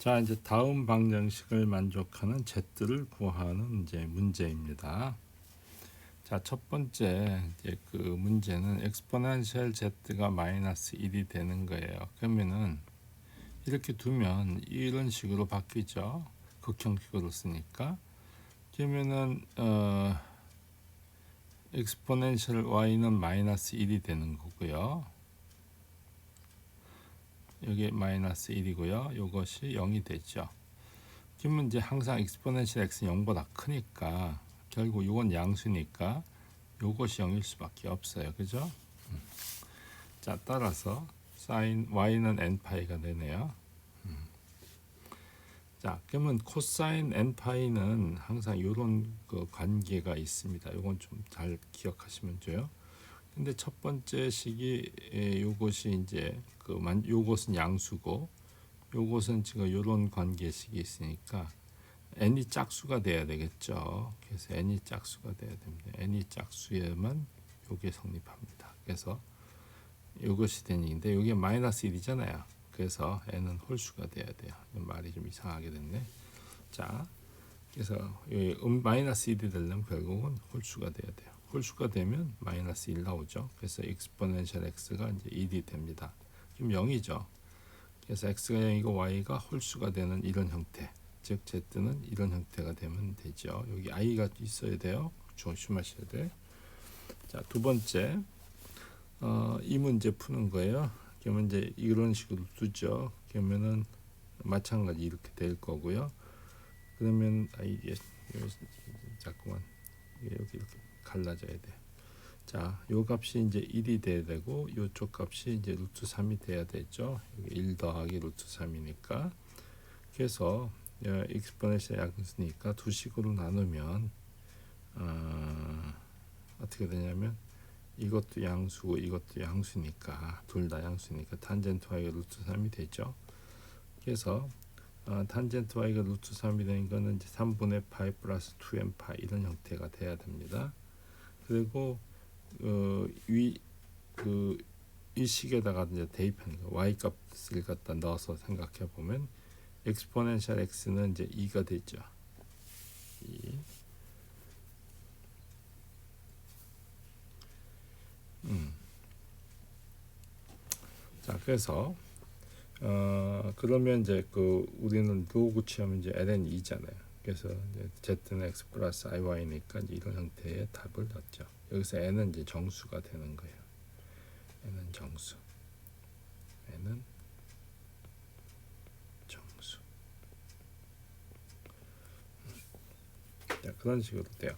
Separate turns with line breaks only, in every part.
자 이제 다음 방정식을 만족하는 z를 구하는 이제 문제입니다. 자첫 번째 이제 그 문제는 엑스포넨셜 z가 마이너스 1이 되는 거예요. 그러면은 이렇게 두면 이런 식으로 바뀌죠. 극형식으로 쓰니까 그러면은 어 엑스포넨셜 y는 마이너스 1이 되는 거고요. 여기 마이너스 1이고요. 이것이 0이 되죠. 그러면 이제 항상 엑스포넨셜 x는 0보다 크니까 결국 이건 양수니까 이것이 0일 수밖에 없어요. 그죠? 음. 자, 따라서 사인 y는 n파이가 되네요. 음. 자, 그러면 코사인 n파이는 항상 이런 그 관계가 있습니다. 이건 좀 잘 기억하시면 돼요. 근데 첫 번째 식이 에, 요것이 이제 그 만 요것은 양수고 요것은 지금 요런 관계식이 있으니까 n이 짝수가 돼야 되겠죠. 그래서 n이 짝수가 돼야 됩니다. n이 짝수에만 요게 성립합니다. 그래서 요것이 되는데 요게 마이너스 1이잖아요. 그래서 n은 홀수가 돼야 돼요. 말이 좀 이상하게 됐네. 자, 그래서 이 음, 마이너스 1이 되려면 결국은 홀수가 돼야 돼요. 홀수가 되면 마이너스 1 나오죠. 그래서 익스포넨셜 x가 이제 1이 됩니다. 그럼 0이죠. 그래서 x가 0이고 y가 홀수가 되는 이런 형태. 즉 z는 이런 형태가 되면 되죠. 여기 i가 있어야 돼요. 조심하셔야 돼. 자, 두 번째. 어, 이 문제 푸는 거예요. 그러면 이제 이런 식으로 두죠. 그러면은 마찬가지 이렇게 될 거고요. 그러면 아 이게 자꾸만 이게 여기 이렇게 갈라져야 돼. 자, 요 값이 이제 1이 돼야 되고 요쪽 값이 이제 루트 3이 돼야 되죠. 여기 1 더하기 루트 3이니까. 그래서 익스포넨셜 양수니까 두 식으로 나누면 어, 어떻게 되냐면 이것도 양수고 이것도 양수니까 둘 다 양수니까 탄젠트 y가 루트 3이 되죠. 그래서 어, 탄젠트 y가 루트 3이 되는 거는 이제 3분의 파이 플러스 2n 파 이런 형태가 돼야 됩니다. 그리고 어, 위그 이 식에다가 이제 대입하는 거 y 값을 갖다 넣어서 생각해 보면 엑스포넨셜 x는 이제 2가 되죠. 2. 음. 자, 그래서 어 그러면 이제 그 우리는 로그 취하면 이제 ln 2잖아요. 그래서 이제 z는 x 플러스 iy니까 이런 형태의 답을 넣죠. 여기서 n은 이제 정수가 되는 거예요. n은 정수. n은 정수. 자, 그런 식으로 돼요.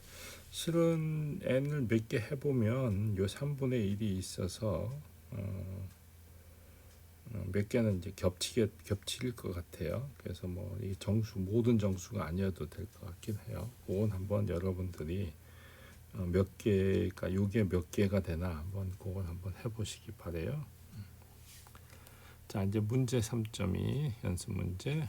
실은 n을 몇 개 해보면 요 3분의 1이 있어서 어, 어, 몇 개는 이제 겹치게 겹칠 것 같아요. 그래서 뭐 이 정수 모든 정수가 아니어도 될 것 같긴 해요. 그건 한번 여러분들이 어, 몇 개가 요게 몇 개가 되나 한번 그걸 한번 해보시기 바래요. 자 이제 문제 3.2 연습 문제.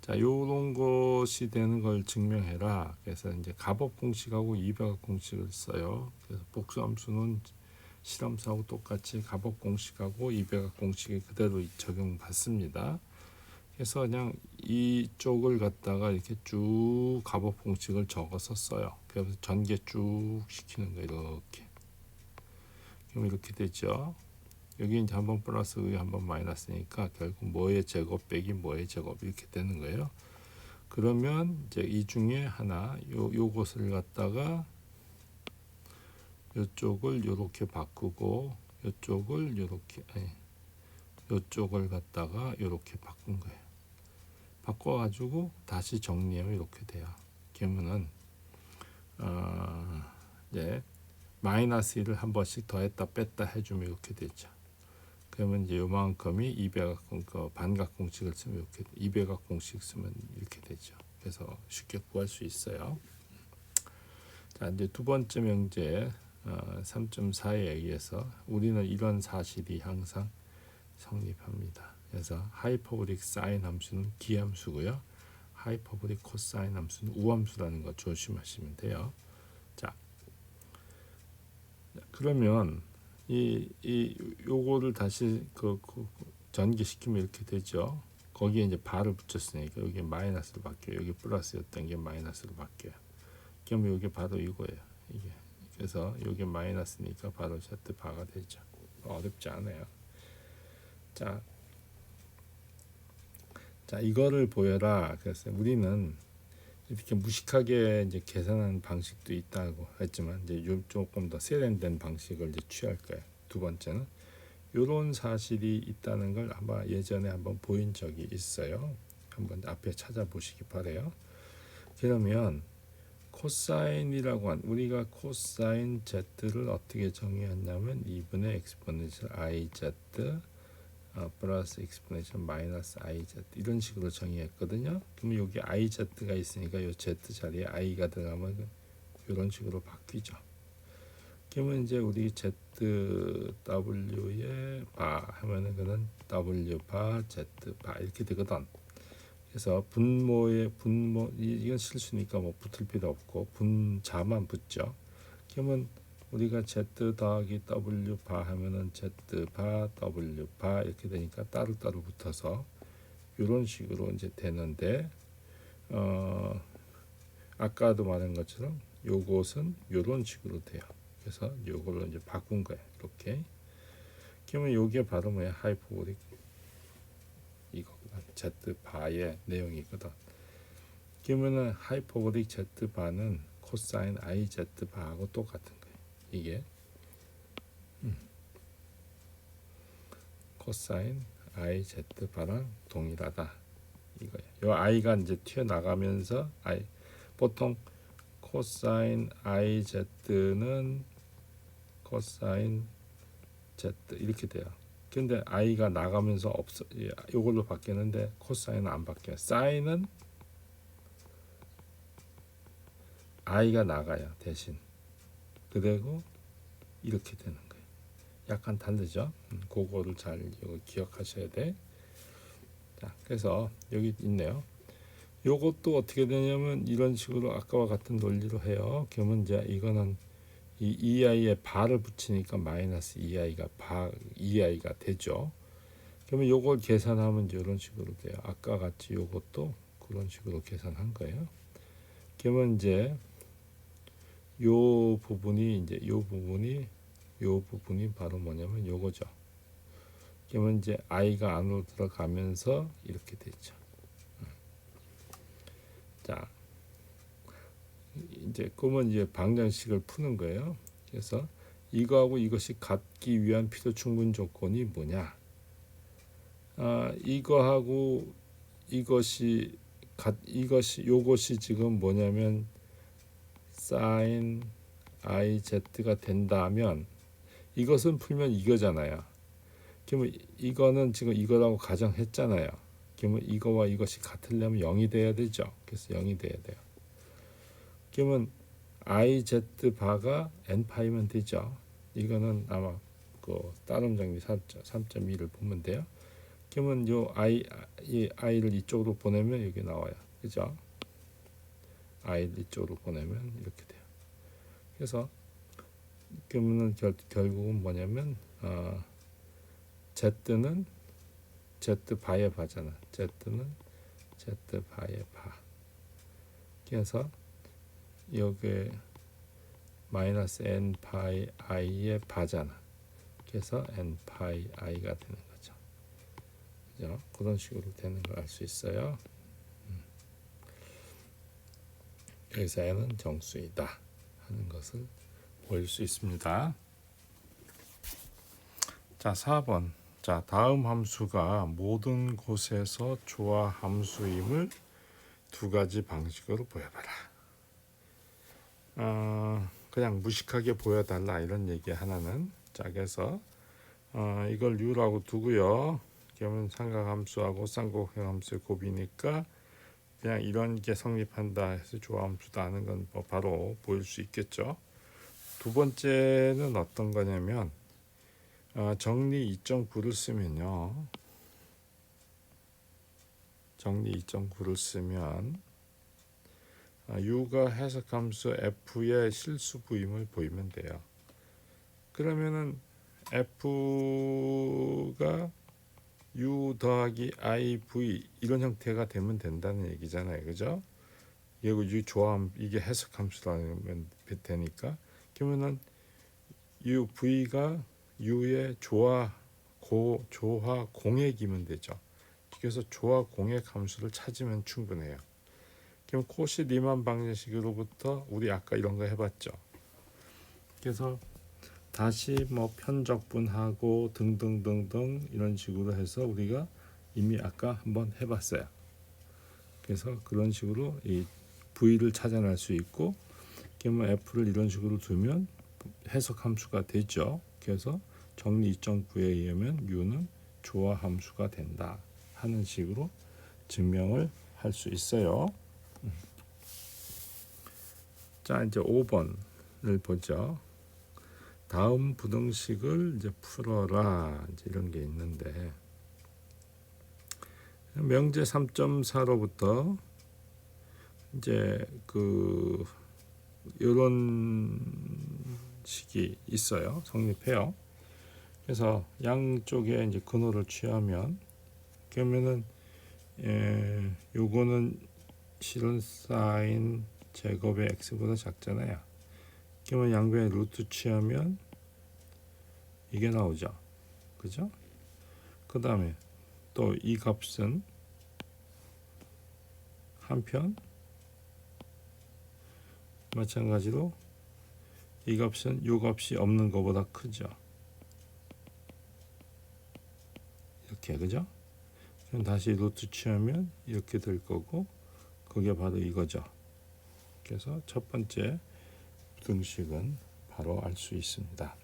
자 요런 것이 되는 걸 증명해라. 그래서 이제 값업 공식하고 이백업 공식을 써요. 그래서 복수함수는 실험사하고 똑같이 값업 공식하고 이백업 공식이 그대로 적용받습니다. 그래서 그냥 이쪽을 갖다가 이렇게 쭉 값업 공식을 적어서 써요. 그래서 전개 쭉 시키는 거 이렇게. 그럼 이렇게 되죠. 여기 이제 한 번 플러스 여기 한번 마이너스니까 결국 뭐의 제곱 빼기 뭐의 제곱 이렇게 되는 거예요. 그러면 이제 이 중에 하나 요 요것을 갖다가 요쪽을 요렇게 바꾸고 요쪽을 요렇게 아니 요쪽을 갖다가 요렇게 바꾼 거예요. 바꿔 가지고 다시 정리하면 이렇게 돼요. 그러면은 어 이제 마이너스 1을 한 번씩 더했다 뺐다 해주면 이렇게 되죠. 그러면 이제 요만큼이 200각 그 반각 공식을 쓰면 이렇게 200각 공식 쓰면 이렇게 되죠. 그래서 쉽게 구할 수 있어요. 자 이제 두 번째 명제 어, 3.4에 의해서 우리는 이런 사실이 항상 성립합니다. 그래서 하이퍼보릭 사인 함수는 기함수고요. 하이퍼보릭 코사인 함수는 우함수라는 거 조심하시면 돼요. 자, 그러면 이, 이 요거를 다시 그, 그 전개시키면 이렇게 되죠. 거기에 이제 바를 붙였으니까 여기 마이너스로 바뀌어요. 여기 플러스였던 게 마이너스로 바뀌어요. 그럼 여기 바로 이거예요. 이게 그래서 여기 마이너스니까 바로 Z 바가 되죠. 어렵지 않아요. 자, 자 이거를 보여라. 그래서 우리는 이렇게 무식하게 이제 계산하는 방식도 있다고 했지만 이제 요 조금 더 세련된 방식을 이제 취할 거예요. 두 번째는 이런 사실이 있다는 걸 아마 예전에 한번 보인 적이 있어요. 한번 앞에 찾아보시기 바래요. 그러면 코사인이라고 한 우리가 코사인 z를 어떻게 정의했냐면 2분의 엑스포넨셜 iz 어, 플러스 엑스포넨셜 마이너스 iz 이런 식으로 정의했거든요. 그러면 여기 iz가 있으니까 이 z 자리에 i가 들어가면 이런 식으로 바뀌죠. 그러면 이제 우리 z w의 바 하면은 그는 w 바 z 바 이렇게 되거든. 그래서 분모의 분모 이- 이건 실수니까 뭐 붙을 필요 없고 분자만 붙죠. 그러면 우리가 z 더하기 w 바 하면은 z 바 w 바 이렇게 되니까 따로따로 붙어서 이런 식으로 이제 되는데 어 아까도 말한 것처럼 요것은 이런 식으로 돼요. 그래서 요걸로 이제 바꾼 거예요. 이렇게. 그러면 요게 바로 뭐야? 하이퍼보릭. Z 바의 내용이거든. 그러면은 하이퍼보릭 Z 바는 코사인 I Z 바하고 똑같은 거예요. 이게 음. 코사인 I Z 바랑 동일하다. 이거예요. 요 I가 이제 튀어나가면서 I 보통 코사인 I Z는 코사인 Z 이렇게 돼요. 근데 i가 나가면서 없어 예, 이걸로 바뀌는데 코사인은 안 바뀌어요. 사인은 i가 나가요 대신. 그리고 이렇게 되는 거예요. 약간 다르죠. 음, 그거를 잘 기억하셔야 돼. 자, 그래서 여기 있네요. 요것도 어떻게 되냐면 이런 식으로 아까와 같은 논리로 해요. 그러면 이제 이거는 이 EI에 바를 붙이니까 마이너스 EI가 바 EI가 되죠. 그러면 요걸 계산하면 이런 식으로 돼요. 아까 같이 요것도 그런 식으로 계산한 거예요. 그러면 이제 요 부분이 이제 요 부분이 요 부분이 바로 뭐냐면 요거죠. 그러면 이제 i가 안으로 들어가면서 이렇게 되죠. 자, 이제 그러면 이제 방정식을 푸는 거예요. 그래서 이거하고 이것이 같기 위한 필요 충분 조건이 뭐냐? 아, 이거하고 이것이 같 이것이 요것이 지금 뭐냐면 sin iz가 된다면 이것은 풀면 이거잖아요. 그러면 이거는 지금 이거라고 가정했잖아요. 그러면 이거와 이것이 같으려면 0이 돼야 되죠. 그래서 0이 돼야 돼요. 그러면 iz 바가 n 파이면 되죠. 이거는 아마 그 따름 정리 3.2를 보면 돼요. 그러면 요 i 이 i를 이쪽으로 보내면 여기 나와요. 그죠? i를 이쪽으로 보내면 이렇게 돼요. 그래서 그러면은 결, 결국은 뭐냐면 어, z는 z 바의 바잖아. z는 z 바의 바. 그래서 여기 마이너스 n 파이 i의 바잖아. 그래서 n 파이 i가 되는 거죠. 그죠? 그런 식으로 되는 걸 알 수 있어요. 음. 여기서 n은 정수이다 하는 것을 보일 수 있습니다. 자, 4번. 자, 다음 함수가 모든 곳에서 조화 함수임을 두 가지 방식으로 보여봐라. 어, 그냥 무식하게 보여달라 이런 얘기 하나는 자 그래서 어, 이걸 u라고 두고요. 그러면 삼각함수하고 쌍곡형함수의 곱이니까 그냥 이런 게 성립한다 해서 조함수다 하는 건 뭐 바로 보일 수 있겠죠. 두 번째는 어떤 거냐면 어, 정리 2.9를 쓰면요. 정리 2.9를 쓰면 아, U가 해석함수 F의 실수 부임을 보이면 돼요. 그러면은 F가 u 더하기 i v 이런 형태가 되면 된다는 얘기잖아요, 그죠? 이거 u 조함 이게 해석 함수라면 되니까 그러면은 u v가 u의 조화 고 조화 공액이면 되죠. 그래서 조화 공액 함수를 찾으면 충분해요. 그럼 코시 리만 방정식으로부터 우리 아까 이런 거 해봤죠. 그래서 다시 뭐 편적분하고 등등등등 이런 식으로 해서 우리가 이미 아까 한번 해봤어요. 그래서 그런 식으로 이 v를 찾아낼 수 있고 그러면 f를 이런 식으로 두면 해석 함수가 되죠. 그래서 정리 2.9에 의하면 u는 조화 함수가 된다 하는 식으로 증명을 할 수 있어요. 음. 자 이제 5번을 보죠. 다음 부등식을 이제 풀어라 이제 이런 게 있는데 명제 3.4로부터 이제 그 이런 식이 있어요 성립해요 그래서 양쪽에 이제 근호를 취하면 그러면은 예, 요거는 실은 사인 제곱의 x보다 작잖아요 그러면 양변에 루트 취하면 이게 나오죠. 그죠? 그 다음에 또 이 값은 한편 마찬가지로 이 값은 요 값이 없는 것보다 크죠. 이렇게 그죠? 그럼 다시 루트 취하면 이렇게 될 거고 그게 바로 이거죠. 그래서 첫 번째 부등식은 바로 알 수 있습니다.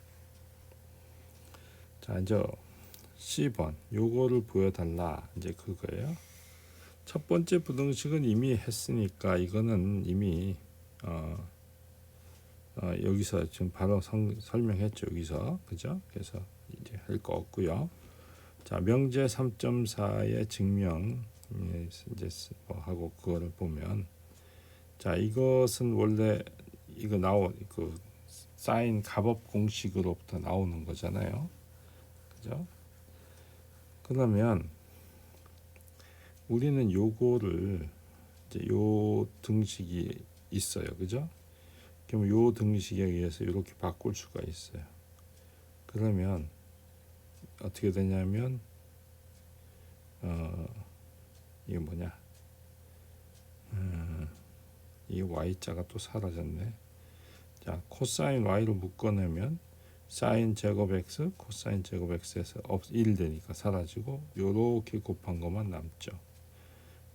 자, 이제 10번 요거를 보여달라 이제 그거예요. 첫 번째 부등식은 이미 했으니까 이거는 이미 어, 어, 여기서 지금 바로 성, 설명했죠 여기서 그죠? 그래서 이제 할 거 없고요. 자 명제 3.4의 증명 예, 이제 뭐 하고 그거를 보면 자 이것은 원래 이거 나오 그 사인 값업 공식으로부터 나오는 거잖아요. 그죠? 그러면 우리는 요거를 이제 요 등식이 있어요. 그죠? 그럼 요 등식에 의해서 이렇게 바꿀 수가 있어요. 그러면 어떻게 되냐면 어 이게 뭐냐? 음, 이 y자가 또 사라졌네. 자, 코사인 y로 묶어내면 사인 제곱 x, 코사인 제곱 x에서 없 1 되니까 사라지고 요렇게 곱한 것만 남죠.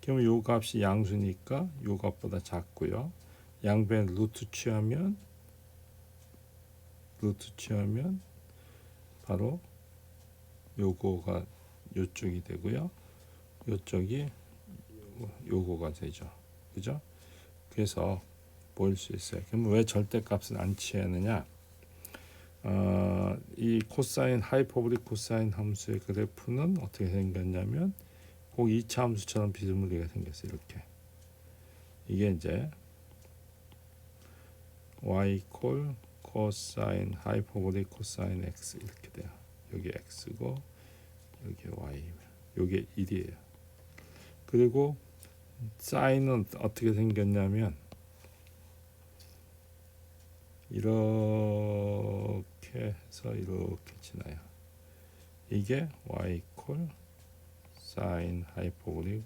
그러면 요 값이 양수니까 요 값보다 작고요. 양변 루트 취하면 루트 취하면 바로 요거가 요쪽이 되고요. 요쪽이 요거가 되죠. 그죠? 그래서 보일 수 있어요. 그럼 왜 절대값은 안 취하느냐? 어, 이 코사인 하이퍼보릭 코사인 함수의 그래프는 어떻게 생겼냐면 꼭 2차 함수처럼 비스무리가 생겼어요. 이렇게 이게 이제 y 콜 코사인 하이퍼보릭 코사인 x 이렇게 돼요. 여기 x고 여기 y 여기 1이에요. 그리고 사인은 어떻게 생겼냐면 이렇게 해서 이렇게 지나요. 이게 y 콜 사인 하이퍼보릭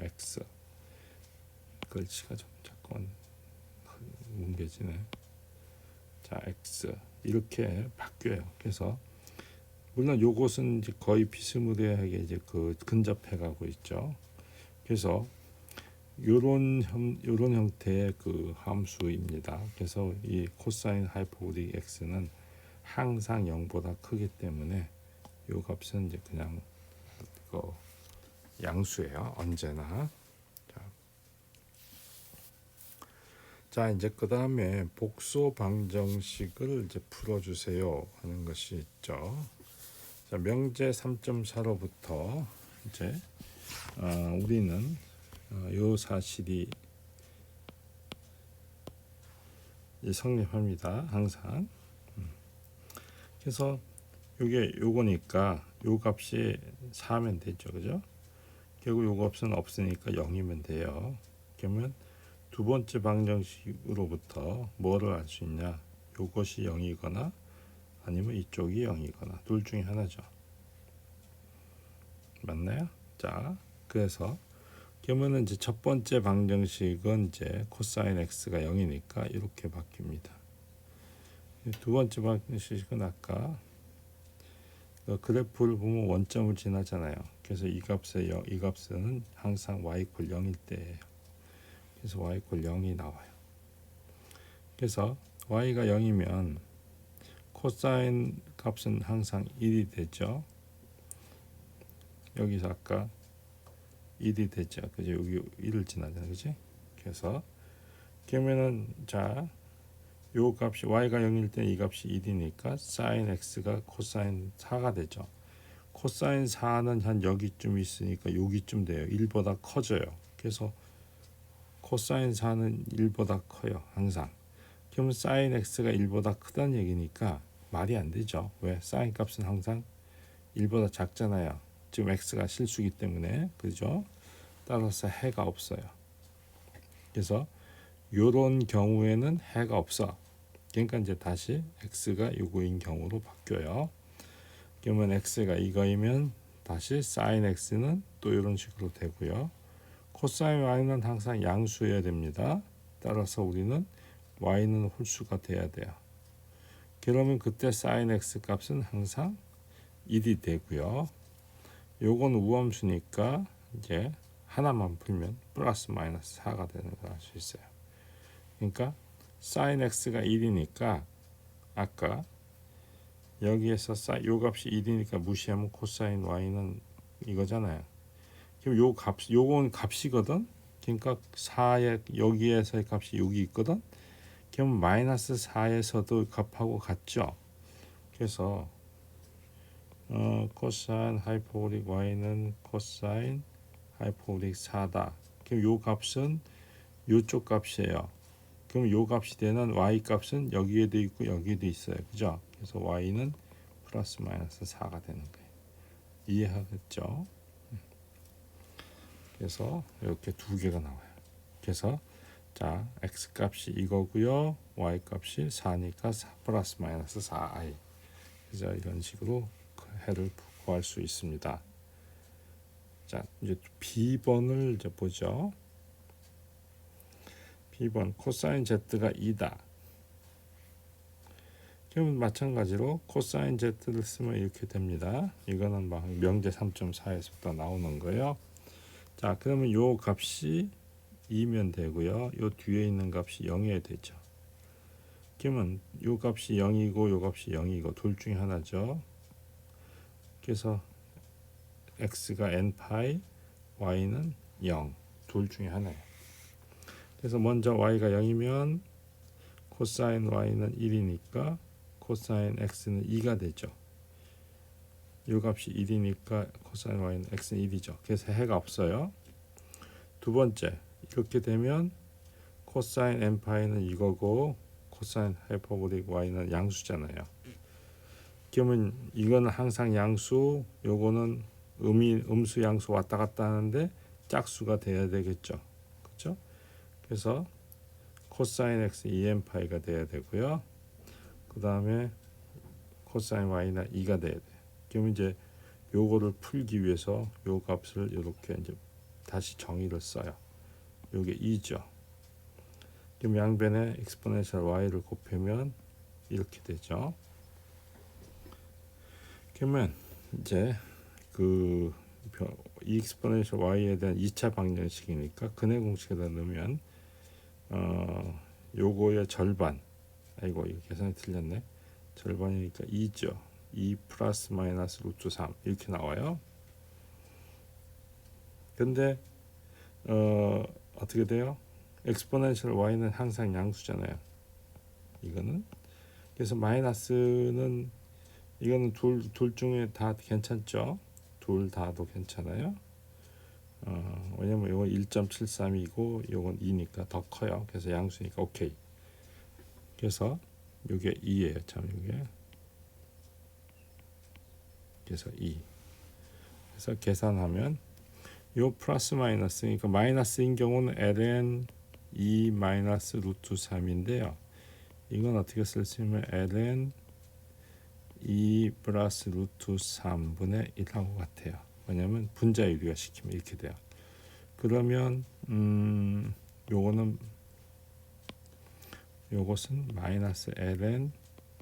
x 글씨가 좀 잠깐 뭉개지네. 자 x 이렇게 바뀌어요. 그래서 물론 요것은 이제 거의 비스무리하게 이제 그 근접해 가고 있죠. 그래서 요런 형 요런 형태의 그 함수입니다. 그래서 이 코사인 하이퍼보릭 x는 항상 0보다 크기 때문에 요 값은 이제 그냥 그 양수예요. 언제나. 자, 자 이제 그 다음에 복소 방정식을 이제 풀어 주세요 하는 것이 있죠. 자 명제 3.4로부터 이제 어, 우리는 어, 요 사실이 성립합니다. 항상. 음. 그래서 요게 요거니까 요 값이 4면 되죠. 그죠? 결국 요 값은 없으니까 0이면 돼요. 그러면 두 번째 방정식으로부터 뭐를 알 수 있냐? 요것이 0이거나 아니면 이쪽이 0이거나 둘 중에 하나죠. 맞나요? 자, 그래서 그러면은 이제 첫 번째 방정식은 이제 코사인 x가 0이니까 이렇게 바뀝니다. 두 번째 방정식은 아까 그 그래프를 보면 원점을 지나잖아요. 그래서 이 값의 0, 이 값은 항상 y 이퀄 0일 때예요. 그래서 y 이퀄 0이 나와요. 그래서 y가 0이면 코사인 값은 항상 1이 되죠. 여기서 아까 1이 되죠. 그죠? 여기 1을 지나잖아요. 그지? 그래서 그러면은 자, 요 값이 y가 0일 때 이 값이 1이니까 sin x가 코사인 4가 되죠. 코사인 4는 한 여기쯤 있으니까 여기쯤 돼요. 1보다 커져요. 그래서 코사인 4는 1보다 커요. 항상. 그러면 sin x가 1보다 크다는 얘기니까 말이 안 되죠. 왜? sin 값은 항상 1보다 작잖아요. 지금 x가 실수기 때문에 그죠? 따라서 해가 없어요. 그래서 요런 경우에는 해가 없어. 그러니까 이제 다시 x가 요거인 경우로 바뀌어요. 그러면 x가 이거이면 다시 sin x는 또 이런 식으로 되고요. 코사인 y는 항상 양수여야 됩니다. 따라서 우리는 y는 홀수가 돼야 돼요. 그러면 그때 sin x 값은 항상 1이 되고요. 요건 우함수니까 이제 하나만 풀면 플러스 마이너스 4가 되는 걸 알 수 있어요. 그러니까 sin x가 1이니까 아까 여기에서 사, 요 값이 1이니까 무시하면 코사인 y는 이거잖아요. 그럼 요 값, 요건 값이거든. 그러니까 4에 여기에서의 값이 여기 있거든. 그럼 마이너스 4에서도 값하고 같죠. 그래서 어, 코사인 하이퍼보릭 y는 코사인 하이퍼보릭 4다. 그럼 요 값은 요쪽 값이에요. 그럼 요 값이 되는 y 값은 여기에도 있고 여기에도 있어요. 그죠? 그래서 y는 플러스 마이너스 4가 되는 거예요. 이해하겠죠? 그래서 이렇게 두 개가 나와요. 그래서 자 x 값이 이거고요. y 값이 4니까 4 플러스 마이너스 4i. 그래서 이런 식으로 그 해를 구할 수 있습니다. 자 이제 B번을 이제 보죠. B번 코사인 Z가 2다. 그러면 마찬가지로 코사인 Z를 쓰면 이렇게 됩니다. 이거는 막 명제 3.4에서부터 나오는 거예요. 자 그러면 요 값이 2면 되고요. 요 뒤에 있는 값이 0이어야 되죠. 그러면 요 값이 0이고 요 값이 0이고 둘 중에 하나죠. 그래서 x가 n파이, y는 0. 둘 중에 하나예요. 그래서 먼저 y가 0이면 코사인 y는 1이니까 코사인 x는 2가 되죠. 요 값이 1이니까 코사인 y는 x는 1이죠. 그래서 해가 없어요. 두 번째 이렇게 되면 코사인 n파이는 이거고 코사인 하이퍼보릭 y는 양수잖아요. 그러면 이거는 항상 양수, 요거는 음이 음수 양수 왔다 갔다 하는데 짝수가 돼야 되겠죠. 그렇죠? 그래서 코사인 x 2n 파이가 돼야 되고요. 그 다음에 코사인 y는 2가 돼야 돼. 그럼 이제 요거를 풀기 위해서 요 값을 이렇게 이제 다시 정의를 써요. 요게 2죠. 그럼 양변에 exponential y를 곱하면 이렇게 되죠. 그러면 이제 그 exponential y에 대한 2차 방정식이니까 근해 공식에다 넣으면 어 요거의 절반 아이고 이거 계산이 틀렸네. 절반이니까 2죠. 2 플러스 마이너스 루트 3 이렇게 나와요. 근데 어 어떻게 돼요? exponential y는 항상 양수잖아요. 이거는. 그래서 마이너스는 이거는 둘, 둘 중에 다 괜찮죠 둘 다도 괜찮아요. 어, 왜냐면 이건 1.73이고 이건 2니까 더 커요. 그래서 양수니까 오케이. 그래서 이게 2예요. 참 이게 그래서 2. 그래서 계산하면 요 플러스 마이너스니까 마이너스인 경우는 ln 2 마이너스 루트 3인데요. 이건 어떻게 쓸 수 있냐면 ln 2 플러스 루트 3분의 1하고 같아요. 왜냐면 분자 유리화 시키면 이렇게 돼요. 그러면 음 요거는 요것은 마이너스 ln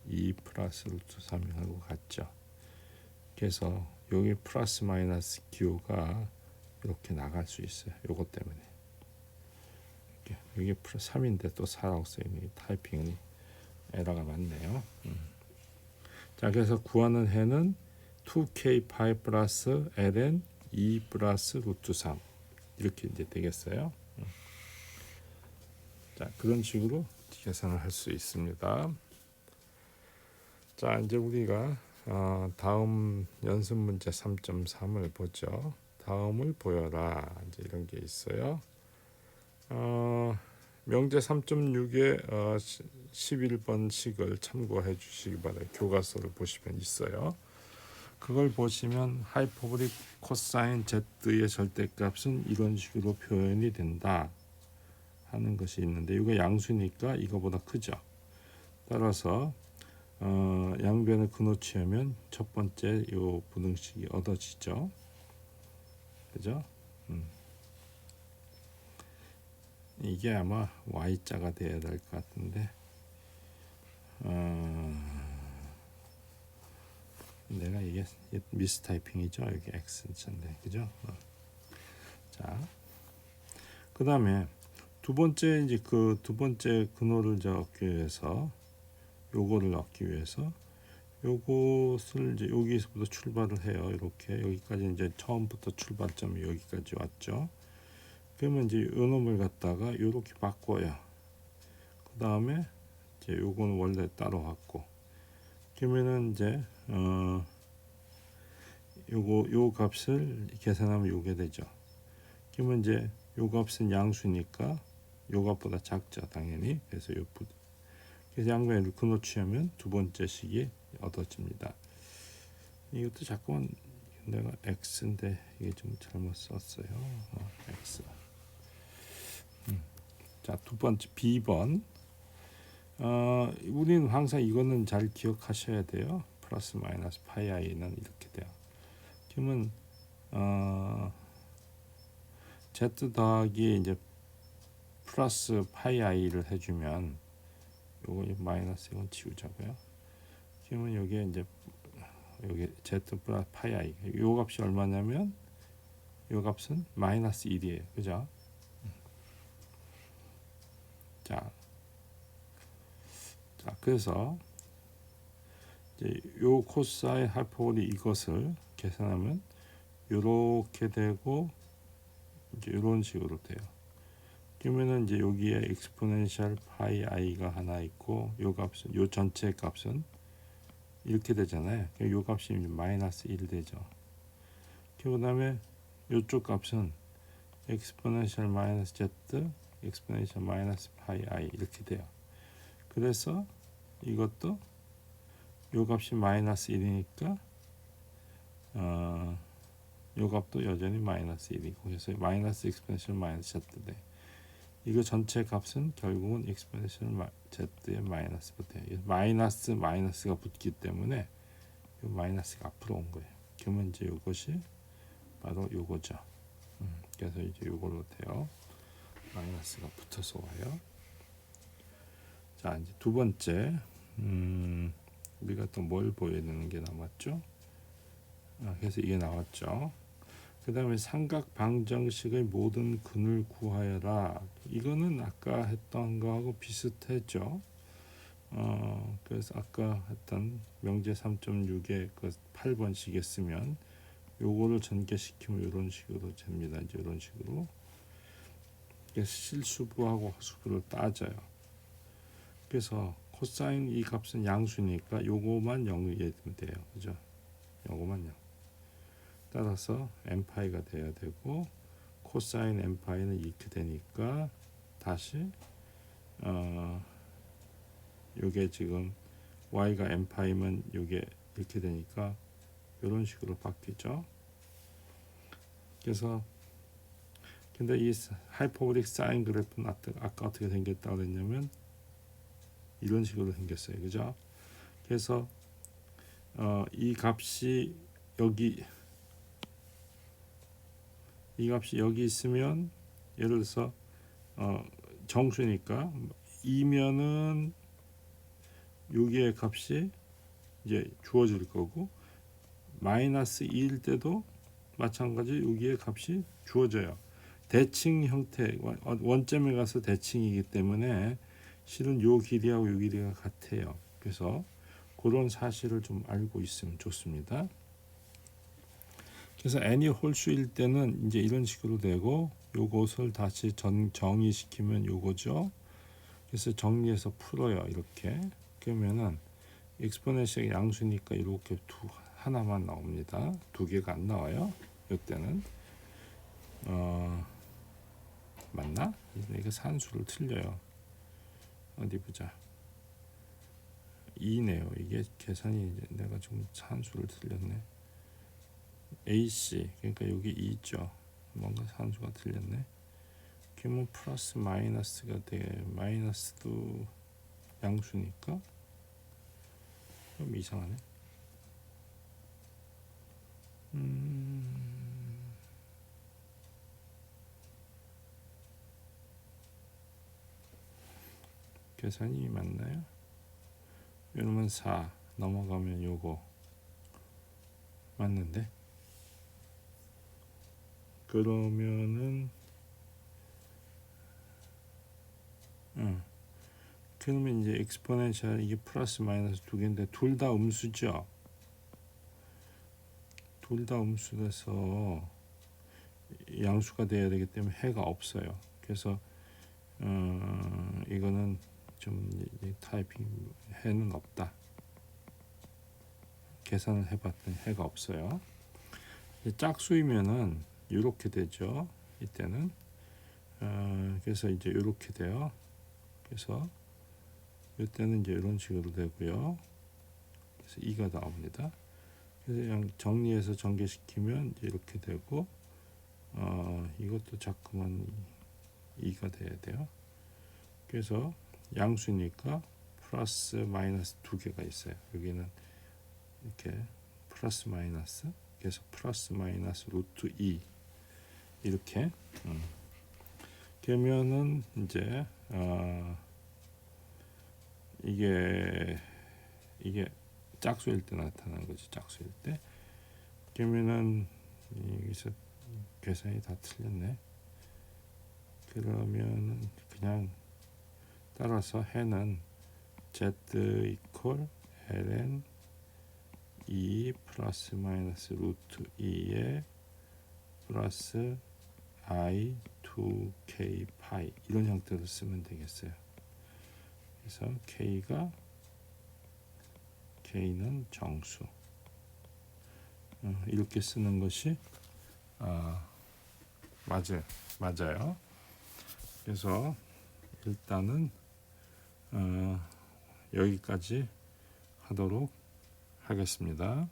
2 플러스 루트 3하고 같죠. 그래서 여기 플러스 마이너스 기호가 이렇게 나갈 수 있어요. 요것 때문에. 플러스 3인데 또 4라고 써있는 이 타이핑이 에러가 많네요. 음. 자, 그래서 구하는 해는 2k 파이 플러스 ln 2 플러스 루트 3 이렇게 이제 되겠어요. 음. 자, 그런 식으로 계산을 할 수 있습니다. 자, 이제 우리가 어, 다음 연습 문제 3.3을 보죠. 다음을 보여라. 이제 이런 게 있어요. 어, 명제 3.6의 어, 11번식을 참고해 주시기 바라요. 교과서를 보시면 있어요. 그걸 보시면 하이퍼보릭 코사인 z의 절대값은 이런 식으로 표현이 된다 하는 것이 있는데 이거 양수니까 이거보다 크죠. 따라서 어, 양변을 근호 취하면 첫 번째 요 부등식이 얻어지죠. 그죠? 음. 이게 아마 y자가 돼야 될 것 같은데 어, 내가 이게 미스 타이핑이죠. 여기 x인데 그죠? 어. 자, 그 다음에 두 번째 이제 그 두 번째 근호를 이제 얻기 위해서 요거를 얻기 위해서 요것을 이제 여기서부터 출발을 해요. 이렇게 여기까지 이제 처음부터 출발점이 여기까지 왔죠. 그러면 이제 요 놈을 갖다가 이렇게 바꿔요. 그 다음에 이제 요거는 원래 따로 갖고 그러면은 이제 어 요거 요 값을 계산하면 요게 되죠. 그러면 이제 요 값은 양수니까 요 값보다 작죠 당연히 그래서 요 부, 그래서 양변을 근호 취하면 두 번째 식이 얻어집니다. 이것도 자꾸만 내가 x인데 이게 좀 잘못 썼어요. 어, x. 음. 자두 번째 B번. 어, 우리는 항상 이거는 잘 기억하셔야 돼요. 플러스 마이너스 파이 i는 이렇게 돼요. 그러면 어, z 더하기 이제 플러스 파이 i를 해주면 요거 마이너스 이건 지우자고요. 그러면 여기에 이제 여기 z 플러스 파이 i 요 값이 얼마냐면 요 값은 마이너스 1이에요. 그죠? 자, 자 그래서 이제 요 코사인 하이퍼볼이 이것을 계산하면 요렇게 되고 이제 이런 식으로 돼요. 그러면은 이제 여기에 exponential pi i가 하나 있고 요 값은 요 전체 값은 이렇게 되잖아요. 요 값이 마이너스 1 되죠. 그 다음에 요쪽 값은 exponential 마이너스 z, exponential 마이너스 pi i 이렇게 돼요. 그래서 이것도 요 값이 마이너스 1이니까 어, 요 값도 여전히 마이너스 1이고 그래서 마이너스 exponential 마이너스 z 돼. 이거 전체 값은 결국은 exponential z의 마이너스가 돼요. 마이너스 마이너스가 붙기 때문에 이 마이너스가 앞으로 온 거예요. 그러면 이제 이것이 바로 요거죠. 음, 그래서 이제 요걸로 돼요. 마이너스가 붙어서 와요. 자 이제 두 번째 음, 우리가 또 뭘 보여야 되는 게 남았죠? 아, 그래서 이게 나왔죠. 그 다음에 삼각 방정식의 모든 근을 구하여라. 이거는 아까 했던 거하고 비슷했죠. 어, 그래서 아까 했던 명제 3.6의 그 8번식 했으면 요거를 전개시키면 이런 식으로 됩니다. 이제 이런 식으로. 실수부하고 허수부를 따져요. 그래서 코사인 이 값은 양수니까 요거만 0이 되면 돼요. 그죠? 요거만 0. 따라서 n파이가 돼야 되고 코사인 n파이는 이렇게 되니까 다시 어 요게 지금 y가 n파이면 요게 이렇게 되니까 이런 식으로 바뀌죠. 그래서 근데 이 하이퍼보릭 사인 그래프는 아까, 어떻게 생겼다고 그랬냐면 이런 식으로 생겼어요. 그죠? 그래서 어, 이 값이 여기 이 값이 여기 있으면 예를 들어서 어, 정수니까 이면은 여기의 값이 이제 주어질 거고 마이너스 2일 때도 마찬가지 여기의 값이 주어져요. 대칭 형태 원- 원점에 가서 대칭이기 때문에 실은 요 길이하고 요 길이가 같아요. 그래서 그런 사실을 좀 알고 있으면 좋습니다. 그래서 n이 홀수일 때는 이제 이런 식으로 되고 요것을 다시 전, 정의시키면 요거죠. 그래서 정리해서 풀어요. 이렇게 그러면은 익스포넨셜 양수니까 이렇게 두 하나만 나옵니다. 두 개가 안 나와요. 이때는 어 맞나? 이거 산수를 틀려요. 어디 보자. 2네요. 이게 계산이 내가 좀 산수를 틀렸네. AC 그러니까 여기 2 있죠. 뭔가 산수가 틀렸네. 그러면 플러스 마이너스가 돼. 마이너스도 양수니까 좀 이상하네. 음. 계산이 맞나요? 이러면 4 넘어가면 요거 맞는데 그러면은 응. 그러면 이제 엑스포넨셜 이게 플러스 마이너스 두 개인데 둘 다 음수죠. 둘 다 음수라서 양수가 돼야 되기 때문에 해가 없어요. 그래서 어, 이거는 좀 타이핑 해는 없다. 계산을 해봤더니 해가 없어요. 짝수이면은 이렇게 되죠. 이때는 어, 그래서 이제 이렇게 돼요. 그래서 이때는 이제 이런 식으로 되고요. 그래서 2가 나옵니다. 그래서 그냥 정리해서 전개시키면 이렇게 되고 어, 이것도 자꾸만 2가 돼야 돼요. 그래서 양수니까 플러스 마이너스 두 개가 있어요. 여기는 이렇게 플러스 마이너스 그래서 플러스 마이너스 루트 2 이렇게 음. 그러면은 이제 어, 이게 이게 짝수일 때 나타나는 거지 짝수일 때 그러면은 여기서 계산이 다 틀렸네 그러면은 그냥 따라서 해는 z 이퀄 ln 2 플러스 마이너스 루트 2에 플러스 i 2k 파이 이런 형태로 쓰면 되겠어요. 그래서 k가 k는 정수 어, 이렇게 쓰는 것이 아, 맞아요. 맞아요. 그래서 일단은 어, 여기까지 하도록 하겠습니다.